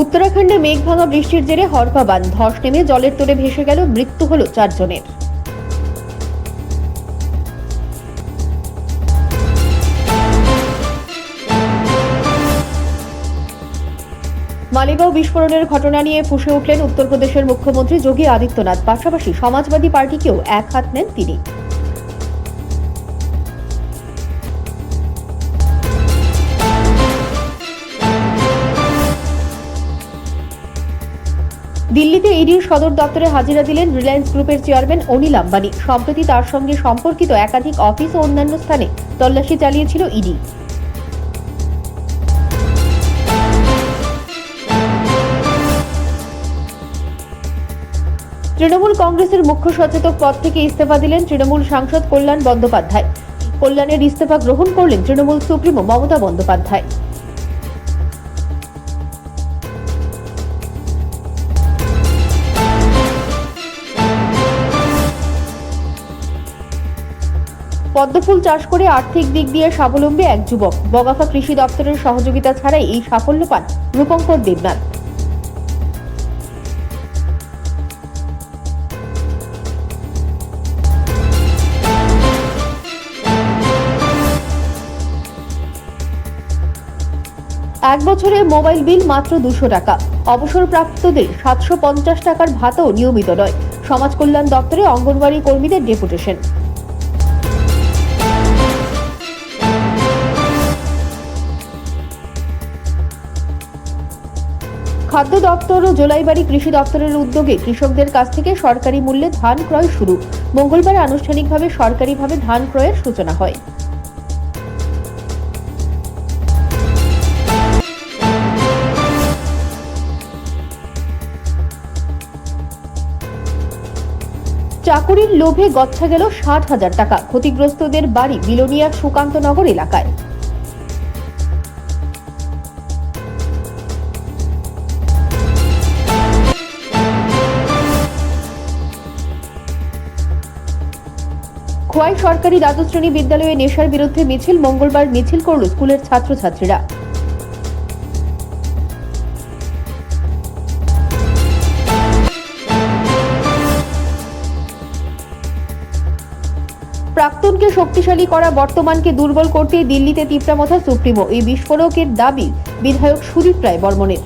উত্তরাখণ্ডে মেঘভাঙা বৃষ্টির জেরে হরপা বাঁধ ধস নেমে জলের তোড়ে ভেসে গেল, মৃত্যু হল চারজনের। মালিগাঁও বিস্ফোরণের ঘটনা নিয়ে ফুসে উঠলেন উত্তরপ্রদেশের মুখ্যমন্ত্রী যোগী আদিত্যনাথ। পাশাপাশি সমাজবাদী পার্টিকেও এক হাত নেন তিনি। দিল্লিতে ইডির সদর দপ্তরে হাজিরা দিলেন রিলায়েন্স গ্রুপের চেয়ারম্যান অনিল আম্বানি। সম্প্রতি তার সঙ্গে সম্পর্কিত একাধিক অফিস ও অন্যান্য স্থানে তল্লাশি চালিয়েছিল ইডি। তৃণমূল কংগ্রেসের মুখ্য সচেতক পদ থেকে ইস্তফা দিলেন তৃণমূল সাংসদ কল্যাণ বন্দ্যোপাধ্যায়। কল্যাণের ইস্তফা গ্রহণ করলেন তৃণমূল সুপ্রিমো মমতা বন্দ্যোপাধ্যায়। পদ্মফুল চাষ করে আর্থিক দিক দিয়ে স্বাবলম্বী এক যুবক। বগাফা কৃষি দপ্তরের সহযোগিতা ছাড়াই এই সাফল্য পান রূপঙ্কর দেবনাথ। এক বছরে মোবাইল বিল মাত্র দুশো টাকা। অবসরপ্রাপ্তদের সাতশো পঞ্চাশ টাকার ভাতাও নিয়মিত নয়। সমাজ কল্যাণ দপ্তরে অঙ্গনওয়াড়ি কর্মীদের ডেপুটেশন। খাদ্য দপ্তর ও জোলাইবাড়ি কৃষি দপ্তরের উদ্যোগে কৃষকদের কাছ থেকে সরকারি মূল্যে ধান ক্রয় শুরু। মঙ্গলবার আনুষ্ঠানিকভাবে সরকারিভাবে ধান ক্রয়ের সূচনা হয়। চাকুরির লোভে গচ্ছা গেল ষাট হাজার টাকা। ক্ষতিগ্রস্তদের বাড়ি বিলোনিয়ার সুকান্তনগর এলাকায়। খোয়াই সরকারি দ্বাদশ শ্রেণি বিদ্যালয়ে নেশার বিরুদ্ধে মিছিল, মঙ্গলবার মিছিল করল স্কুলের ছাত্রছাত্রীরা। প্রাক্তনকে শক্তিশালী করা বর্তমানকে দুর্বল করতে দিল্লিতে তিপ্রামথা সুপ্রিমো। এই বিস্ফোরকের দাবি বিধায়ক সুদীপ রায় বর্মনের।